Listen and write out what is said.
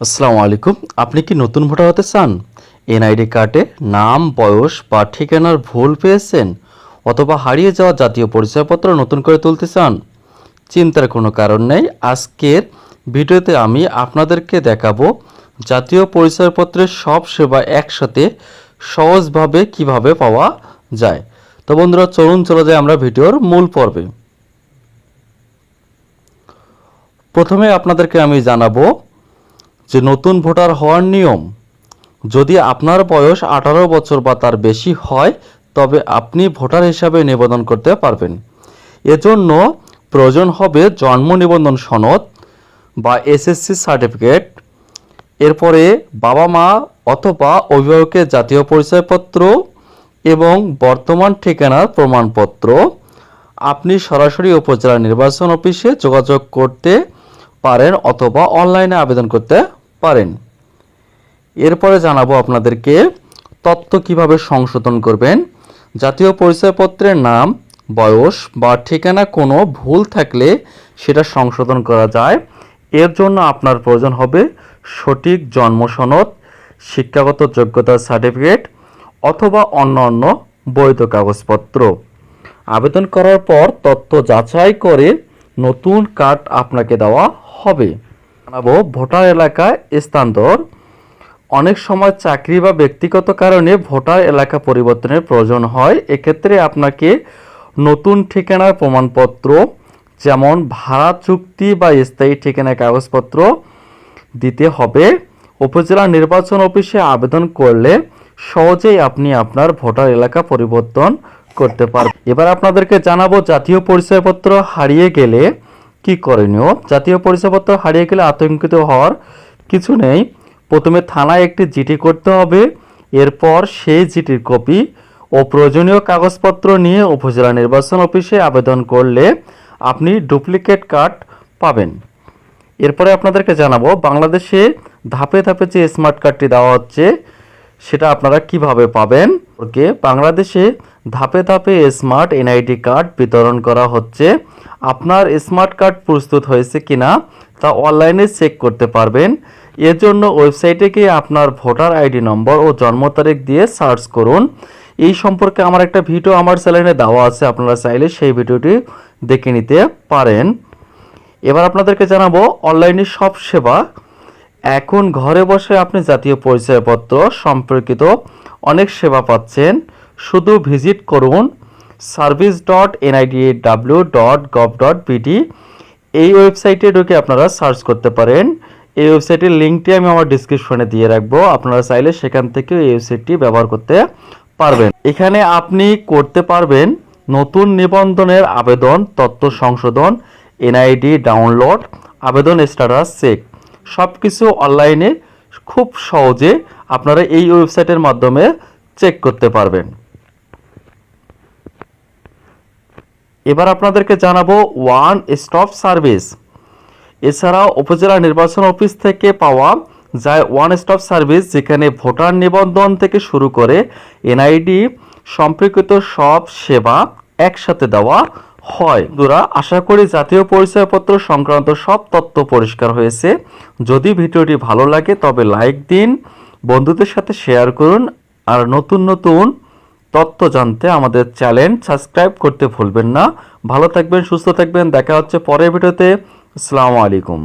আসসালামু আলাইকুম। আপনি কি নতুন ভোটার হতে চান? এনআইডি কার্ডে নাম, বয়স বা ঠিকানার ভুল পেয়েছেন অথবা হারিয়ে যাওয়া জাতীয় পরিচয়পত্র নতুন করে তুলতে চান? চিন্তার কোনো কারণ নেই। আজকের ভিডিওতে আমি আপনাদেরকে দেখাবো জাতীয় পরিচয়পত্রের সব সেবা একসাথে সহজভাবে কীভাবে পাওয়া যায়। তো বন্ধুরা, চলুন, চলে যাই আমরা ভিডিওর মূল পর্বে। প্রথমে আপনাদেরকে আমি জানাব যে নতুন ভোটার হওয়ার নিয়ম, যদি আপনার বয়স আঠারো বছর বা তার বেশি হয়, তবে আপনি ভোটার হিসাবে নিবেদন করতে পারবেন। এজন্য প্রয়োজন হবে জন্ম নিবন্ধন সনদ বা এসএসসি সার্টিফিকেট এরপরে বাবা মা অথবা অভিভাবকের জাতীয় পরিচয়পত্র এবং বর্তমান ঠিকানার প্রমাণপত্র। আপনি সরাসরি উপজেলা নির্বাচন অফিসে যোগাযোগ করতে পারেন অথবা অনলাইনে আবেদন করতে পারেন। এরপরে জানাব আপনাদেরকে তথ্য কীভাবে সংশোধন করবেন। জাতীয় পরিচয়পত্রের নাম, বয়স বা ঠিকানা কোনো ভুল থাকলে সেটা সংশোধন করা যায়। এর জন্য আপনার প্রয়োজন হবে সঠিক জন্ম সনদ, শিক্ষাগত যোগ্যতার সার্টিফিকেট অথবা অন্য অন্য বৈধ কাগজপত্র। আবেদন করার পর তথ্য যাচাই করে নতুন কার্ড আপনাকে দেওয়া হবে। জানাব, ভোটার এলাকায় স্থানান্তর। অনেক সময় চাকরি বা ব্যক্তিগত কারণে ভোটার এলাকা পরিবর্তনের প্রয়োজন হয়। এক্ষেত্রে আপনাকে নতুন ঠিকানার প্রমাণপত্র, যেমন ভাড়া চুক্তি বা স্থায়ী ঠিকানার কাগজপত্র দিতে হবে। উপজেলা নির্বাচন অফিসে আবেদন করলে সহজেই আপনি আপনার ভোটার এলাকা পরিবর্তন করতে পারবেন। এবার আপনাদেরকে জানাব জাতীয় পরিচয়পত্র হারিয়ে গেলে কি করণীয় জাতীয় পরিচয়পত্র হারিয়ে গেলে আতঙ্কিত হওয়ার কিছু নেই। প্রথমে থানায় একটি জিটি করতে হবে, এরপর সেই জিটির কপি ও প্রয়োজনীয় কাগজপত্র নিয়ে উপজেলা নির্বাচন অফিসে আবেদন করলে আপনি ডুপ্লিকেট কার্ড পাবেন। এরপরে আপনাদেরকে জানাব, বাংলাদেশে ধাপে ধাপে যে স্মার্ট কার্ডটি দেওয়া হচ্ছে, সেটা আপনারা কীভাবে পাবেন? ওকে, বাংলাদেশে ধাপে ধাপে স্মার্ট এনআইডি কার্ড বিতরণ করা হচ্ছে। আপনার স্মার্ট কার্ড প্রস্তুত হয়েছে কিনা তা অনলাইনে চেক করতে পারবেন। এর জন্য ওয়েবসাইটে গিয়ে আপনার ভোটার আইডি নম্বর ও জন্ম তারিখ দিয়ে সার্চ করুন। এই সম্পর্কে আমার একটা ভিডিও আমার চ্যানেলে দেওয়া আছে, আপনারা চাইলে সেই ভিডিওটি দেখে নিতে পারেন। এবার আপনাদেরকে জানাব, অনলাইনে সব সেবা। এখন ঘরে বসে আপনি জাতীয় পরিচয়পত্র, সম্পর্কিত অনেক সেবা পাচ্ছেন। শুধু ভিজিট করুন service dot NID W dot gov dot BD এই ওয়েবসাইটে ঢুকে আপনারা সার্চ করতে পারেন। এই ওয়েবসাইটের লিঙ্কটি আমি আমার ডিসক্রিপশনে দিয়ে রাখব। আপনারা চাইলে সেখান থেকে এই ওয়েবসাইটটি ব্যবহার করতে পারবেন। এখানে আপনি করতে পারবেন নতুন নিবন্ধনের আবেদন, তথ্য সংশোধন এনআইডি ডাউনলোড আবেদন স্ট্যাটাস চেক সব কিছু অনলাইনে খুব সহজে আপনারা এই ওয়েবসাইটের মাধ্যমে চেক করতে পারবেন। এবার আপনাদেরকে জানাব ওয়ান স্টপ সার্ভিস। এছাড়াও উপজেলা নির্বাচন অফিস থেকে পাওয়া যায় ওয়ান স্টপ সার্ভিস, যেখানে ভোটার নিবন্ধন থেকে শুরু করে এনআইডি সম্পর্কিত সব সেবা একসাথে দেওয়া হয়। বন্ধুরা, আশা করি জাতীয় পরিচয়পত্র সংক্রান্ত সব তথ্য পরিষ্কার হয়েছে। যদি ভিডিওটি ভালো লাগে, তবে লাইক দিন, বন্ধুদের সাথে শেয়ার করুন, আর নতুন নতুন তথ্য জানতে আমাদের চ্যানেল সাবস্ক্রাইব করতে ভুলবেন না। ভালো থাকবেন, সুস্থ থাকবেন। দেখা হচ্ছে পরের ভিডিওতে। আসসালামু আলাইকুম।